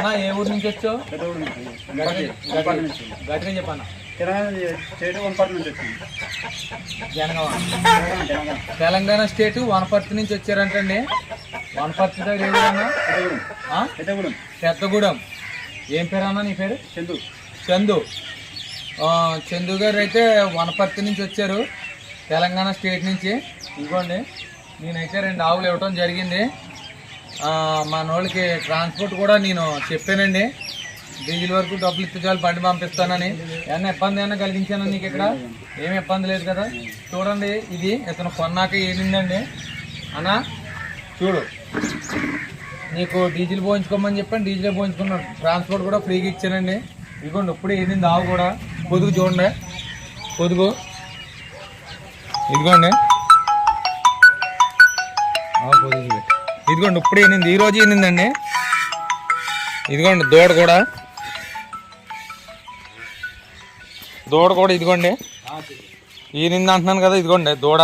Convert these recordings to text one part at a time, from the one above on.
అన్న ఏ ఊరు నుంచి వచ్చావు? నుంచి గట్టిగా చెప్పన్న తెలంగాణ స్టేట్ వనపర్తి నుంచి తెలంగాణ నుంచి వచ్చారంటండి. వనపర్తి దగ్గర ఏ పెద్దగూడెం. ఏం పేరు అన్న నీ పేరు? చందు. చందు చందు గారు అయితే వనపర్తి నుంచి వచ్చారు. తెలంగాణ స్టేట్ నుంచి. ఇదిగోండి. నేనైతే రెండు ఆవులు ఇవ్వటం జరిగింది. మన వాళ్ళకి ట్రాన్స్పోర్ట్ కూడా నేను చెప్పానండి. డీజిల్ వరకు డబ్బులు ఇస్తే చాలు బండి పంపిస్తానని. ఏమన్నా ఇబ్బంది ఏమన్నా కలిగించాను నీకు ఇక్కడ? ఏమి ఇబ్బంది లేదు కదా? చూడండి ఇది ఇతను కొన్నాక ఏలిందండి అన్నా చూడు. నీకు డీజిల్ పోయించుకోమని చెప్పాను డీజిల్ పోయించుకున్నాను ట్రాన్స్పోర్ట్ కూడా ఫ్రీగా ఇచ్చానండి. ఇదిగోండి ఇప్పుడు ఏలింది ఆవు కూడా? పొదుగు చూడండి. పొదుగు. ఇదిగోండి. ఆవు పొదుగు ఇదిగోండి ఇప్పుడు ఏనింది ఈ రోజు ఏనిందండి ఇదిగోండి దూడ కూడా. దూడ కూడా ఇదిగోండి. ఈనింది అంటున్నాను కదా ఇదిగోండి దూడ.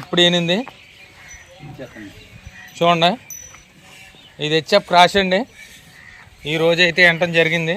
ఇప్పుడు ఏనింది చూడండి. ఇది హెచ్ఎఫ్ క్రాష్ అండి. ఈ రోజు అయితే ఎంటం జరిగింది.